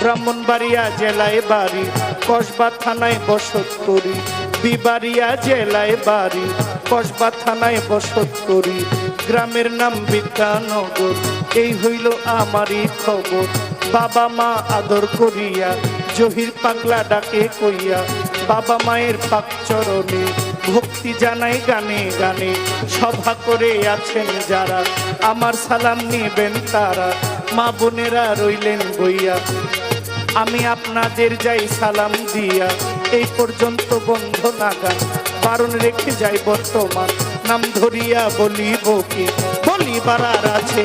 ব্রাহ্মণবাড়িয়া জেলায় বাড়ি, কসবা থানায় বসত করি। বিবাড়িয়া জেলায় বাড়ি, কসবা থানায় বসত করি। গ্রামের নাম বিদ্যানগর, এই হইল আমারই খবর। বাবা মা আদর করিয়া, জহির পাগলা ডাকে কইয়া, বাবা মায়ের পাক চরণে ভক্তি জানাই গানে গানে, সভা করে আছেন যারা। আমার সালাম নিবেন তারা, মা বোনেরা রইলেন বইয়া। আমি আপনাদের যাই সালাম দিয়া। এই পর্যন্ত বন্ধ নাগান বারণ রেখে যাই বর্তমান। নাম ধরিয়া বলিব কি? বলিবার আর আছে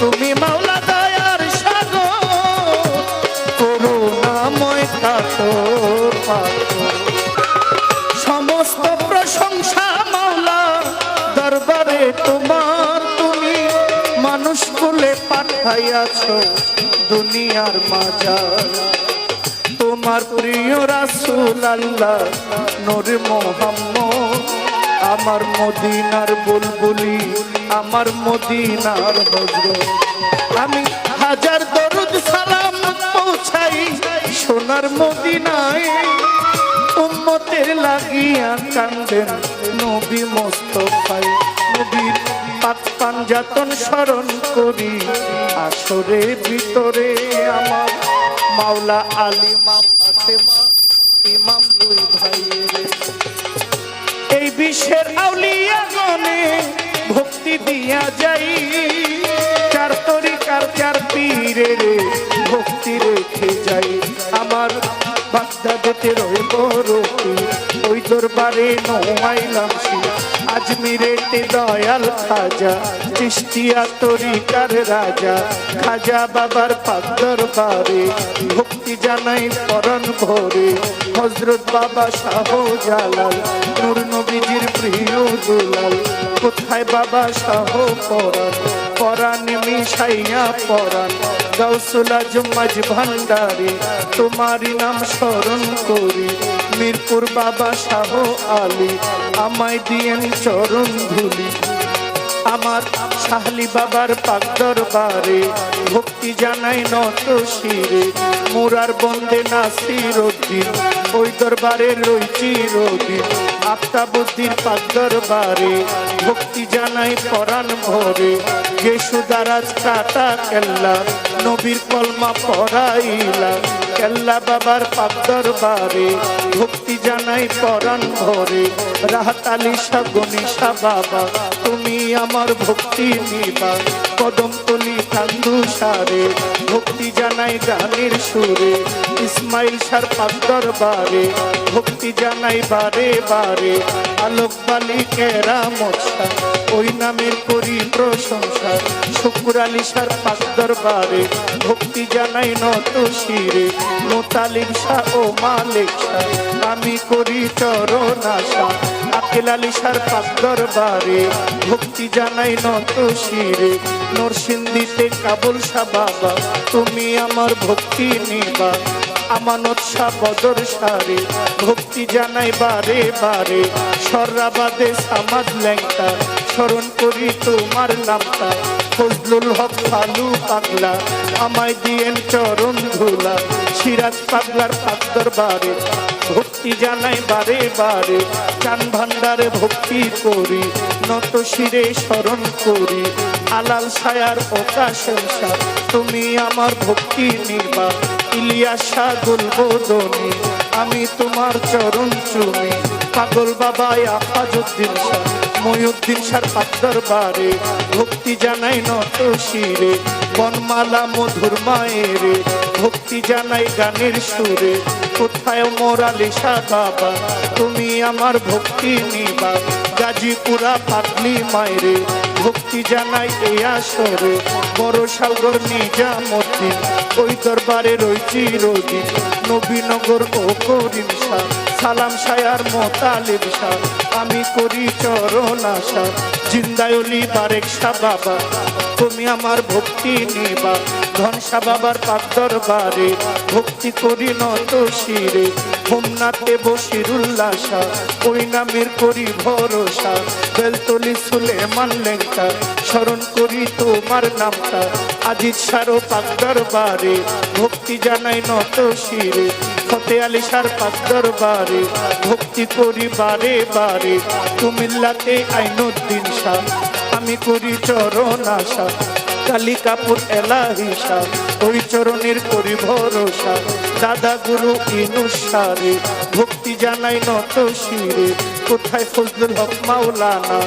তুমি মাওলা দয়ার সাগর, করুণাময় পাথর সমস্ত প্রশংসা মাওলা দরবারে তোমার কুলে পাঠাইয়াছ দুনিয়ার মাজার। তোমার প্রিয় রাসুল আল্লাহ নূর মোহাম্মদ, আমার মদিনার বুলবুলি, আমার মদিনার হজরত। আমি হাজার দরুদ সালাম পৌঁছাই সোনার মদিনায়। উম্মতের লাগিয়া কান্দেন নবী মোস্তফাই নবীর পাক পাঞ্জাতন স্মরণ করি। আসরে ভিতরে আমার মাওলা আলিমা ফাতেমা, ইমাম দুই ভাইয়ের। এই বিশ্বের আউলিয়া গনে ভক্তি দিয়া যাই। চার তরিকার চার পীরে রে ভক্তি রেখে যাই। আমার বাগদাদেতে রইব রতি ওই দরবারে নোয়াইলাম আজমিরেতে দয়াল খাজা চিস্তিয়া তরিকার রাজা খাজা বাবার পাক দরবারে ভক্তি জানাই পরন ভরে হজরত বাবা শাহ জালাল নূর নবীজির প্রিয় দুলাল কোথায় বাবা শাহ পরান পরাণ মিশাইয়া পরান গৌসুল আজম মাঝ ভান্ডারে, তোমারই নাম স্মরণ করি। মিরপুর বাবা শাহ আলী, আমায় দিয়েন চরণ ধুলি। আমার শাহলি বাবার পাক দরবারে, ভক্তি জানাই নত শিরে। মুরার বন্দে নাসির ওই দরবারে রইছি রদিন আফতাবুদ্দির পাক দরবারে, ভক্তি জানাই পরাণ ভরে। গেসু দারাজ কাটা কেল্লা, নবীর কলমা পড়াইলা কেল্লা বাবার পাক দরবারে, ভক্তি জানাই পরাণ ভরে। রাহাত আলী শাহ বাবা, তুমি আমার ভক্তি নিবা। কদম সারে ভক্তি জানাই গানের সুরে ইসমাইল সার পাক দরবারে ভক্তি জানাই বারে বারে আলোক বালি কেরামত শাহ, ওই নামের করি প্রশংসা শুকুর আলী সার পাক দরবারে ভক্তি জানাই নত শিরে মোতালিব শাহ ও মালিক শাহ আমি করি চরণ আশা আকেল আলী সার পাক দরবারে, ভক্তি জানাই নত শিরে। নরসিংদীতে কাবুল শাহ বাবা, তুমি আমার ভক্তি নিবা। আমানত শাহ বদর সারে, ভক্তি জানাই বারে বারে। সর্রাবাদে সামাদ ল্যাংটা, স্মরণ করি তোমার নামটা। ফজলুল হক ফালু পাগলা, আমায় দিয়েন চরণ ধুলা। সিরাজ পাগলার পাক দরবারে ভক্তি জানাই বারে বারে চান ভান্ডারে ভক্তি করি, নত শিরে স্মরণ করি আলাল ছায়ার প্রকাশংসা তুমি আমার ভক্তি নিবা ইলিয়াসা গুলবোদনি আমি তোমার চরণ চুমি পাগল বাবা আফাজুদ্দিন শাহ ময়ুদ্দিন সার পাত্তর বারে, ভক্তি জানাই নত শিরে, বনমালা মধুর মায়েরে ভক্তি জানাই গানের সুরে। কোথায় মোরালি বাবা তুমি আমার ভক্তি নিবা। গাজীপুরা পাটলি মায়েরে ভক্তি জানাই এই আসরে। বড় সাগর নিজামতি ওই দরবারে রয়েছি রোদি নবীনগর ও করিম শাহ। সালাম সায়ার মোতালিব শাহ। আমি করি চরণ আশা। জিন্দায়লি বারেক শাহ বাবা। তুমি আমার ভক্তি নিবা। ধনসা বাবার পাক দরবারে, ভক্তি করি নত শিরে। হোমনাথে বসিরুল্লাসা ওই নামের করি ভরসা। বেলতলি সুলেমান লেঙ্কা স্মরণ করি তোমার নামটা। আজিজ সারো পাক দরবারে, ভক্তি জানাই নত শিরে। ফতে আলী সার পাক দরবারে, ভক্তি করি বারে বারে। কুমিল্লাতে আইনুদ্দিন শাহ আমি করি চরণ আশা কালী কাপুর এলাহিসা ওই চরণের করি ভরসা। দাদা গুরু ইনুসারে ভক্তি জানাই নত শিরে কোথায় ফজলুল হক মাওলানা?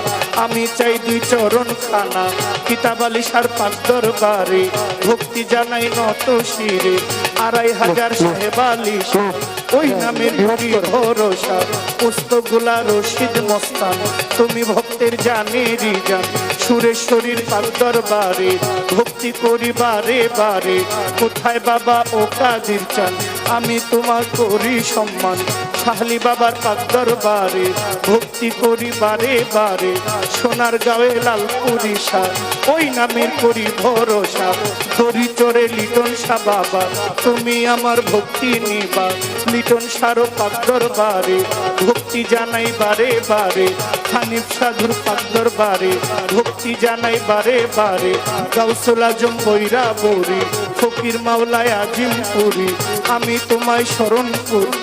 আমি চাই দুই চরণ খানা কিতাব আলী সার পাক দরবারে ভক্তি জানাই নত শিরে আড়াই হাজার সাহেব আলী শাহ, ওই নামের করি ভরসা? পুস্তকগুলা রশিদ মস্তান। তুমি ভক্তের জানেরই জান। সুরেশ্বরীর পাক দরবারে, ভক্তি করি বারে। বারে কোথায় বাবা ও কাদির চান? আমি তোমার করি সম্মান। শাহলি বাবার পাক দরবারে, ভক্তি করি বারে বারে, সোনার গাঁয়ে লালপুরি শাহ ওই নামের করি ভরসা। ধরি চরে লিটন শাহ বাবা, তুমি আমার ভক্তি নিবা। লিটন সারো পাক দরবারে, ভক্তি জানাই বারে বারে, হানিফ সাধুর পাক দরবারে, ভক্তি জানাই বারে বারে, গাউসুল আজম বৈরা বৌরি ফকির মাওলায় আজিমপুরি, আমি তোমায় স্মরণ করি।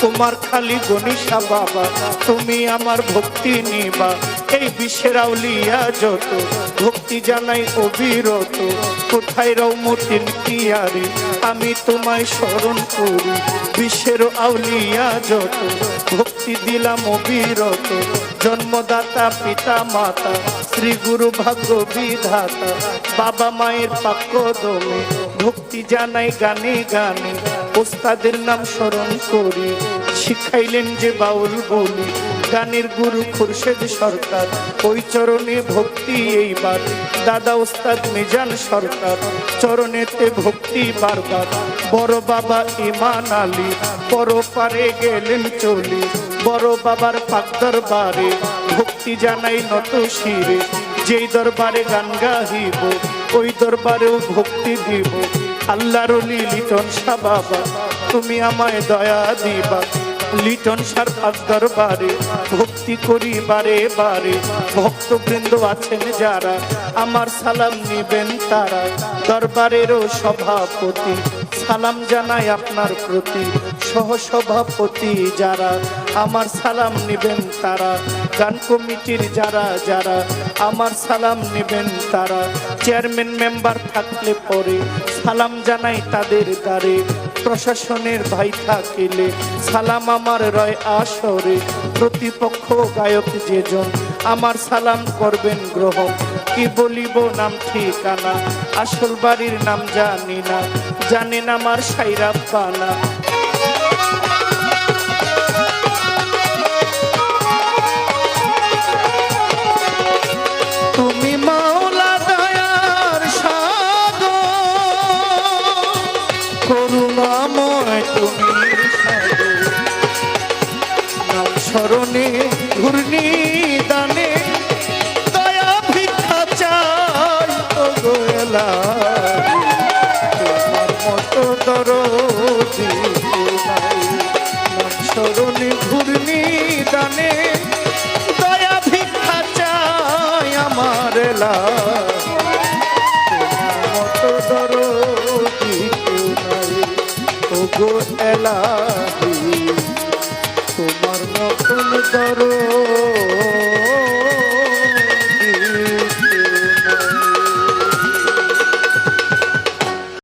তোমার খালি গণিসা বাবা, তুমি আমার ভক্তি নিবা। এই বিশ্বের আউলিয়া যত, ভক্তি জানাই অবিরত, কোথায় রৌমতিন কিয়ারি? আমি তোমায় স্মরণ করি, বিশ্বের আউলিয়া যত, ভক্তি দিলাম অবিরত, জন্মদাতা, পিতা, মাতা, শ্রী গুরু ভাগ্য বিধাতা, বাবা মায়ের পাক্য দমে, ভক্তি জানাই গানে গানে, ওস্তাদের নাম স্মরণ করি, শিখাইলেন যে বাউল বলি গানের গুরু খুরশেদ সরকার, ওই চরণে ভক্তি এইবার। দাদা ওস্তাদ মিজান সরকার, চরণেতে ভক্তি বারবার। বড় বাবা ইমান আলী পারে গেলেন চলি। বড় বাবার পাক দরবারে ভক্তি জানাই নত শিরে। যেই দরবারে গান গাহিব, ওই দরবারেও ভক্তি দিব। আল্লাহর লিটন শাহ বাবা, তুমি আমায় দয়া দিবা। লিটন সার পাক দরবারে, ভক্তি করি বারে। বারে ভক্তবৃন্দ আছেন যারা, আমার সালাম নিবেন তারা। দরবারেরও সভাপতি, সালাম জানাই আপনার প্রতি। সহসভাপতি যারা, আমার সালাম নিবেন তারা। গান কমিটির যারা যারা, আমার সালাম নেবেন তারা। চেয়ারম্যান মেম্বার থাকলে পরে সালাম জানাই তাদের দ্বারে। প্রশাসনের ভাই থাকিলে, সালাম আমার রয় আসরে। প্রতিপক্ষ গায়ক যেজন, আমার সালাম করবেন গ্রহণ কি বলিব নাম, ঠিকানা? আসল বাড়ির নাম জানি না, জানেন আমার সাইরা পানা নাম স্মরণে ঘূর্ণি দানে দয়া ভিক্ষা চাই আমার এলা। মতো ও গো এলাহি তোমার মতন দরদি